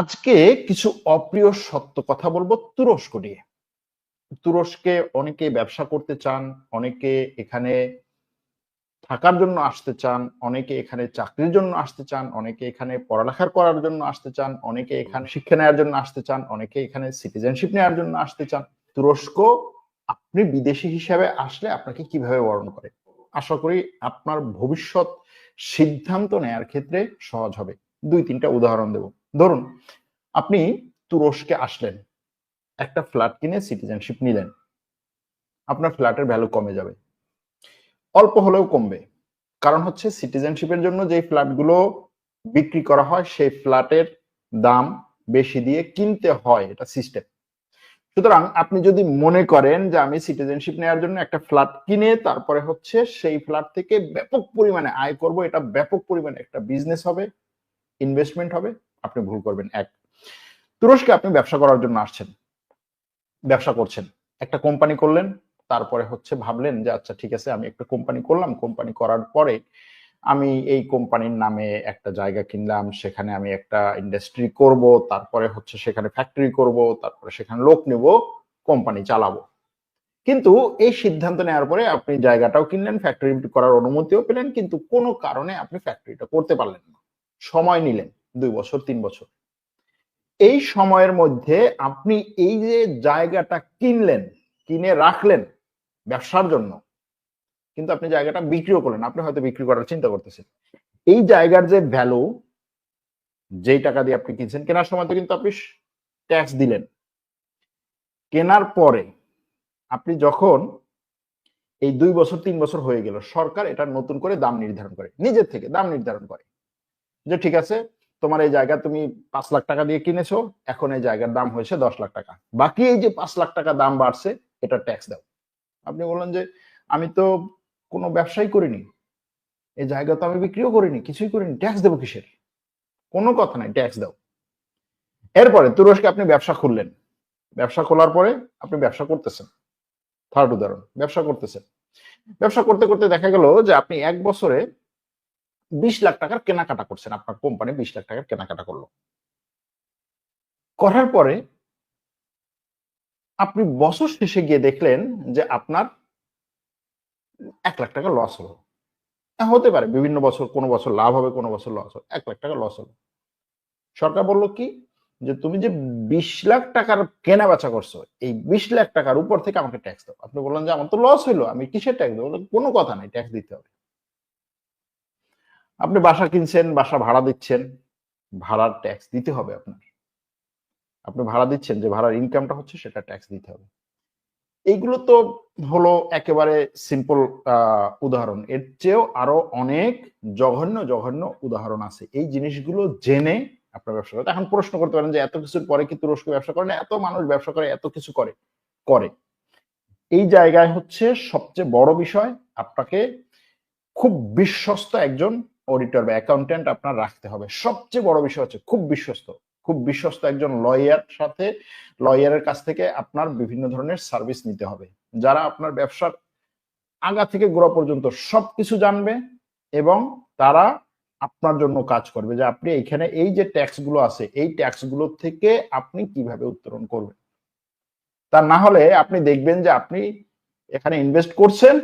আজকে কিছু অপ্রিয় সত্য কথা বলব তুরস্ক নিয়ে। তুরস্কে অনেকে ব্যবসা করতে চান, অনেকে এখানে থাকার জন্য আসতে চান, অনেকে এখানে চাকরির জন্য আসতে চান, অনেকে এখানে পড়ালেখার করার জন্য আসতে চান, অনেকে এখানে শিক্ষা নেওয়ার জন্য আসতে চান, অনেকে এখানে সিটিজেনশিপ নেওয়ার জন্য আসতে চান। তুরস্ক আপনি বিদেশি হিসাবে আসলে আপনাকে কীভাবে বরণ করে? আশা করি আপনার ভবিষ্যৎ সিদ্ধান্ত নেয়ার ক্ষেত্রে সহজ হবে। দুই, তিনটা উদাহরণ দেব। ধরুন, আপনি তুরস্কে আসলেন, একটা ফ্ল্যাট কিনে সিটিজেনশিপ নিলেন, আপনার ফ্ল্যাটের ভ্যালু কমে যাবে। অল্প হলেও কমবে। কারণ হচ্ছে সিটিজেনশিপের জন্য যে ফ্ল্যাটগুলো বিক্রি করা হয়, সেই ফ্ল্যাটের দাম বেশি দিয়ে কিনতে হয় এটা সিস্টেম সুতরাং আপনি যদি মনে করেন যে আমি সিটিজেনশিপ নেওয়ার জন্য একটা ফ্ল্যাট কিনে, তারপরে হচ্ছে সেই ফ্ল্যাট থেকে ব্যাপক পরিমাণে আয় করব, এটা ব্যাপক পরিমাণে একটা বিজনেস হবে ইনভেস্টমেন্ট হবে আপনি ভুল করবেন। এক, তুরস্কে আপনি ব্যবসা করার জন্য আসছেন। ব্যবসা করছেন। একটা কোম্পানি করলেন, তারপরে হচ্ছে ভাবলেন যে আচ্ছা ঠিক আছে, আমি একটা কোম্পানি করলাম। কোম্পানি করার পরে আমি এই কোম্পানির নামে একটা জায়গা কিনলাম। সেখানে আমি একটা ইন্ডাস্ট্রি করব। তারপরে হচ্ছে সেখানে ফ্যাক্টরি করব। তারপরে সেখানে লোক নেব, কোম্পানি চালাবো। কিন্তু এই সিদ্ধান্ত নেওয়ার পরে আপনি জায়গাটাও কিনলেন ফ্যাক্টরি করার অনুমতিও পেলেন, কিন্তু কোনো কারণে আপনি ফ্যাক্টরিটা করতে পারলেন না। সময় নিলেন। দুই বছর, তিন বছর। এই সময়ের মধ্যে আপনি এই যে জায়গাটা কিনলেন, কিনে রাখলেন ব্যবসার জন্য, কিন্তু আপনি জায়গাটা বিক্রিও করলেন, আপনি হয়তো বিক্রি করার চিন্তা করতেছেন। এই জায়গার যে ভ্যালু যেই টাকা দিয়ে আপনি কিনছেন, কেনার সময় তো কিন্তু আপনি ট্যাক্স দিলেন। কেনার পরে আপনি যখন এই দুই বছর, তিন বছর হয়ে গেল, সরকার এটা নতুন করে দাম নির্ধারণ করে, নিজের থেকে দাম নির্ধারণ করে। যে ঠিক আছে তোমার এই জায়গা তুমি পাঁচ লাখ টাকা দিয়ে কিনেছো, এখন এই জায়গার দাম হয়েছে দশ লাখ টাকা। বাকি এই যে পাঁচ লাখ টাকা দাম বাড়ছে, এটা ট্যাক্স দাও। আপনি বললেন যে আমি তো কোনো ব্যবসাই করিনি, এই জায়গা তো আমি বিক্রিও করিনি, কিছুই করিনি ট্যাক্স দেবো কিসের? কোনো কথা নাই ট্যাক্স দাও। এরপরে তুরস্কে আপনি ব্যবসা খুললেন। ব্যবসা খোলার পরে আপনি ব্যবসা করতেছেন। থার্ড উদাহরণ, ব্যবসা করতেছেন। ব্যবসা করতে করতে দেখা গেল যে আপনি এক বছরে বিশ লাখ টাকার কেনাকাটা করছেন, আপনার কোম্পানি বিশ লাখ টাকার কেনাকাটা করল। করার পরে আপনি বছর শেষে গিয়ে দেখলেন যে আপনার এক লাখ টাকা লস হলো। হতে পারে বিভিন্ন বছর, কোনো বছর লাভ হবে, কোনো বছর লস হবে, এক লাখ টাকা লস হলো। সরকার বলল কি? যে তুমি যে বিশ লাখ টাকার কেনা বেচা করছ, এই বিশ লাখ টাকার উপর থেকে আমাকে ট্যাক্স দাও। আপনি বললেন যে আমার তো লস হইল, আমি কিসের ট্যাক্স দেবো? কোনো কথা নাই ট্যাক্স দিতে হবে। আপনি বাসা কিনছেন, বাসা ভাড়া দিচ্ছেন, ভাড়ার ট্যাক্স দিতে হবে আপনার। আপনি ভাড়া দিচ্ছেন যে ভাড়ার ইনকামটা হচ্ছে সেটা ট্যাক্স দিতে হবে। এইগুলো তো হলো একেবারে সিম্পল উদাহরণ। এর চেয়েও আরও অনেক জঘন্য জঘন্য উদাহরণ আছে। এই জিনিসগুলো জেনে আপনার ব্যবসা করতে এখন প্রশ্ন করতে পারেন যে এত কিছুর পরে কি তুরস্ক ব্যবসা করে না? এত মানুষ ব্যবসা করে, এত কিছু করে করে। এই জায়গায় হচ্ছে সবচেয়ে বড় বিষয়, আপনাকে খুব বিশ্বস্ত একজন অডিটর বা অ্যাকাউন্টেন্ট আপনার রাখতে হবে। সবচেয়ে বড় বিষয় হচ্ছে খুব বিশ্বস্ত। খুব বিশ্বস্ত একজন লয়ার সাথে লয়ারের কাছ থেকে আপনার বিভিন্ন ধরনের সার্ভিস নিতে হবে। যারা আপনার ব্যবসার আগা থেকে গোড়া পর্যন্ত সবকিছু জানবে এবং তারা আপনার জন্য কাজ করবে যে আপনি এখানে এই যে ট্যাক্সগুলো আছে, এই ট্যাক্সগুলো থেকে আপনি কীভাবে উত্তরণ করবেন। তা না হলে আপনি দেখবেন যে আপনি এখানে ইনভেস্ট করছেন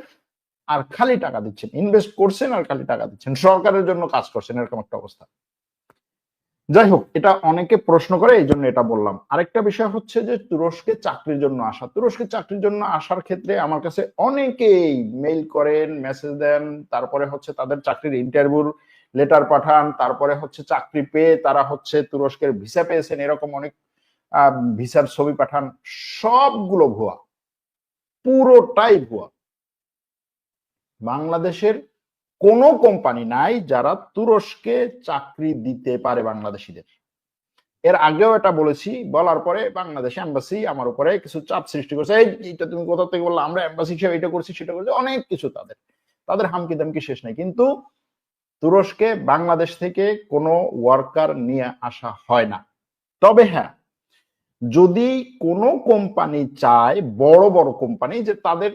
আর খালি টাকা দিচ্ছেন ইনভেস্ট করছেন আর খালি টাকা দিচ্ছেন, সরকারের জন্য কাজ করছেন, এরকম একটা অবস্থা। যাই হোক, এটা অনেকে প্রশ্ন করে, এই জন্য এটা বললাম। আরেকটা বিষয় হচ্ছে যে তুরস্কে চাকরির জন্য আসা। তুরস্কে চাকরির জন্য আসার ক্ষেত্রে আমার কাছে অনেকেই মেইল করেন মেসেজ দেন, তারপরে হচ্ছে তাদের চাকরির ইন্টারভিউর লেটার পাঠান, তারপরে হচ্ছে চাকরি পেয়ে তারা হচ্ছে তুরস্কের ভিসা পেয়েছেন, এরকম অনেক ভিসার ছবি পাঠান। সবগুলো ভুয়া। পুরোটাই ভুয়া। বাংলাদেশের কোনো কোম্পানি নাই যারা তুরস্কে চাকরি দিতে পারে বাংলাদেশিদের। এর আগেও এটা বলেছি, বলার পরে বাংলাদেশ এম্বাসি আমার উপরে কিছু চাপ সৃষ্টি করছে। এইটা তুমি কোথা থেকে বলল? আমরা এম্বাসি হিসেবে এটা করছি, সেটা করছি, অনেক কিছু তাদের। তাদের হামকি দামকি শেষ নেই। কিন্তু তুরস্কে বাংলাদেশ থেকে কোনো ওয়ার্কার নিয়ে আসা হয় না। তবে হ্যাঁ যদি কোনো কোম্পানি চায়, বড় বড় কোম্পানি, যে তাদের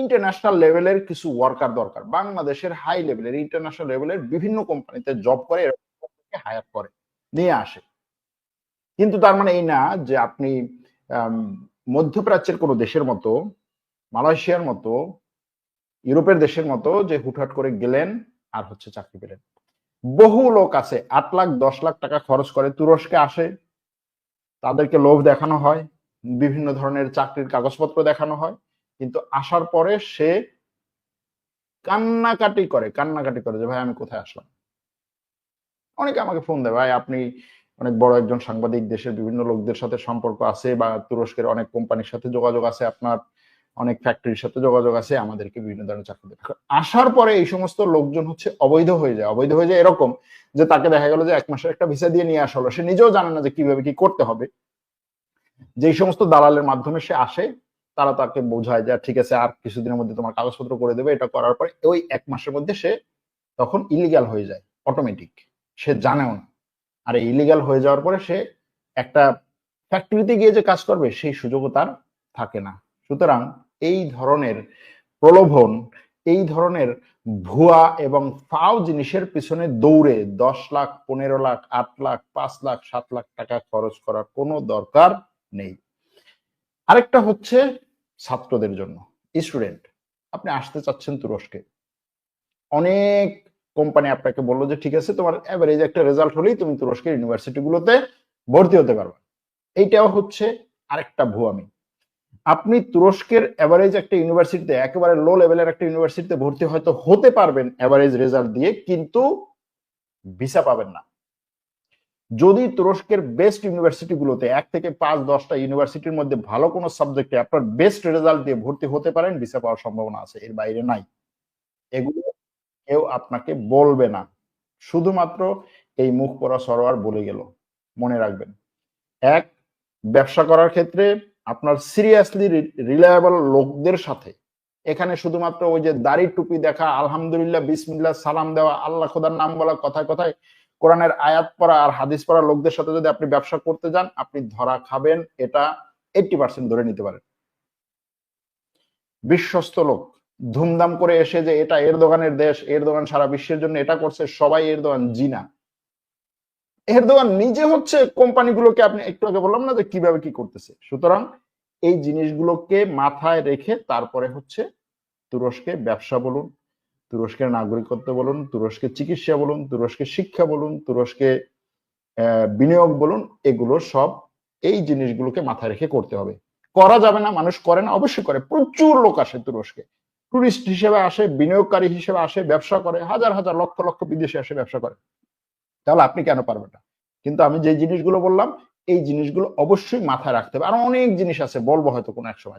ইন্টারন্যাশনাল লেভেলের কিছু ওয়ার্কার দরকার। বাংলাদেশের হাই লেভেলের ইন্টারন্যাশনাল লেভেলের বিভিন্ন কোম্পানিতে জব করে হায়ার করে, নিয়ে আসে। কিন্তু তার মানে এই না যে আপনি মধ্যপ্রাচ্যের কোনো দেশের মতো, মালয়েশিয়ার মতো, ইউরোপের দেশের মতো যে হুটহাট করে গেলেন আর হচ্ছে চাকরি পেলেন। বহু লোক আছে, আট লাখ, দশ লাখ টাকা খরচ করে, তুরস্কে আসে, তাদেরকে লোভ দেখানো হয়, বিভিন্ন ধরনের চাকরির কাগজপত্র দেখানো হয় কিন্তু আসার পরে সে কান্নাকাটি করে কান্নাকাটি করে যে, ভাই, আমি কোথায় আসলাম? অনেকে আমাকে ফোন দেয়, ভাই, আপনি অনেক বড় একজন সাংবাদিক, দেশের বিভিন্ন লোকদের সাথে সম্পর্ক আছে বা তুরস্কের অনেক কোম্পানির সাথে যোগাযোগ আছে, আপনার অনেক ফ্যাক্টরির সাথে যোগাযোগ আছে, আমাদেরকে বিভিন্ন ধরনের চাকরি দেয় আসার পরে এই সমস্ত লোকজন হচ্ছে অবৈধ হয়ে যায়, অবৈধ হয়ে যায় এরকম যে, তাকে দেখা গেল যে, এক মাসের একটা ভিসা দিয়ে নিয়ে আসা হলো। সে নিজেও জানে না যে, কীভাবে কি করতে হবে। যেই সমস্ত দালালের মাধ্যমে সে আসে তারা তাকে বোঝায় যে ঠিক আছে, আর কিছুদিনের মধ্যে তোমার কাগজপত্র করে দেবে। এটা করার পরে ওই এক মাসের মধ্যে সে তখন ইলিগাল হয়ে যায় অটোমেটিক সে জানেও না। আর ইলিগাল হয়ে যাওয়ার পরে সে একটা ফ্যাক্টরিতে গিয়ে যে কাজ করবে, সেই সুযোগও তার থাকে না। সুতরাং এই ধরনের প্রলোভন, এই ধরনের ভুয়া এবং ফাও জিনিসের পিছনে দৌড়ে দশ লাখ, পনেরো লাখ, আট লাখ, পাঁচ লাখ, সাত লাখ টাকা খরচ করার কোনো দরকার নেই। আরেকটা হচ্ছে ছাত্রদের জন্য। স্টুডেন্ট, আপনি আসতে চাচ্ছেন তুরস্কে। অনেক কোম্পানি আপনাকে বলল যে, ঠিক আছে, তোমার এভারেজ একটা রেজাল্ট হলেই তুমি তুরস্কের ইউনিভার্সিটি গুলোতে ভর্তি হতে পারবে। এইটাও হচ্ছে আরেকটা ভুয়ামি আপনি তুরস্কের এভারেজ একটা ইউনিভার্সিটিতে একেবারে লো লেভেলের একটা ইউনিভার্সিটিতে ভর্তি হয়তো হতে পারবেন এভারেজ রেজাল্ট দিয়ে, কিন্তু ভিসা পাবেন না। যদি তুরস্কের বেস্ট ইউনিভার্সিটি গুলোতে এক থেকে পাঁচ, দশটা ইউনিভার্সিটির মধ্যে ভালো কোনো সাবজেক্টে আপনার বেস্ট রেজাল্ট দিয়ে ভর্তি হতে পারেন ভিসা পাওয়ার সম্ভাবনা আছে, এর বাইরে নাই। এগুলো কেউ আপনাকে বলবে না। শুধুমাত্র এই মুখ পড়া সরোয়ার বলে গেল। মনে রাখবেন। এক, ব্যবসা করার ক্ষেত্রে আপনার সিরিয়াসলি রিলায়েবল লোকদের সাথে। এখানে শুধুমাত্র ওই যে দাড়ি টুপি দেখা, আলহামদুলিল্লাহ, বিসমিল্লাহ, সালাম দেওয়া, আল্লাহ খোদার নাম বলা কথায় কথায় কোরআনের আয়াত পড়া আর হাদিস পড়া লোকদের সাথে যদি আপনি ব্যবসা করতে যান, আপনি ধরা খাবেন, এটা এইটি পার্সেন্ট ধরে নিতে পারেন। বিশ্বস্ত লোক, ধুমধাম করে এসে যে এটা এর দোকানের দেশ, এর দোকান সারা বিশ্বের জন্য এটা করছে, সবাই এর দোকান জিনা এর দোকান নিজে হচ্ছে কোম্পানিগুলোকে আপনি একটু আগে বললাম না যে কীভাবে কি করতেছে? সুতরাং এই জিনিসগুলোকে মাথায় রেখে তারপরে হচ্ছে তুরস্কে ব্যবসা বলুন তুরস্কের নাগরিকত্ব বলুন, তুরস্কের চিকিৎসা বলুন, তুরস্কের শিক্ষা বলুন, তুরস্কে বিনিয়োগ বলুন, এগুলো সব এই জিনিসগুলোকে মাথায় রেখে করতে হবে। করা যাবে না, মানুষ করে না, অবশ্যই করে। প্রচুর লোক আসে তুরস্কে। টুরিস্ট হিসেবে আসে, বিনিয়োগকারী হিসেবে আসে, ব্যবসা করে, হাজার হাজার লক্ষ লক্ষ বিদেশে আসে, ব্যবসা করে। তাহলে আপনি কেন পারবেন না? কিন্তু আমি যে জিনিসগুলো বললাম, এই জিনিসগুলো অবশ্যই মাথায় রাখতে হবে। আর অনেক জিনিস আছে, বলব হয়তো কোনো এক সময়।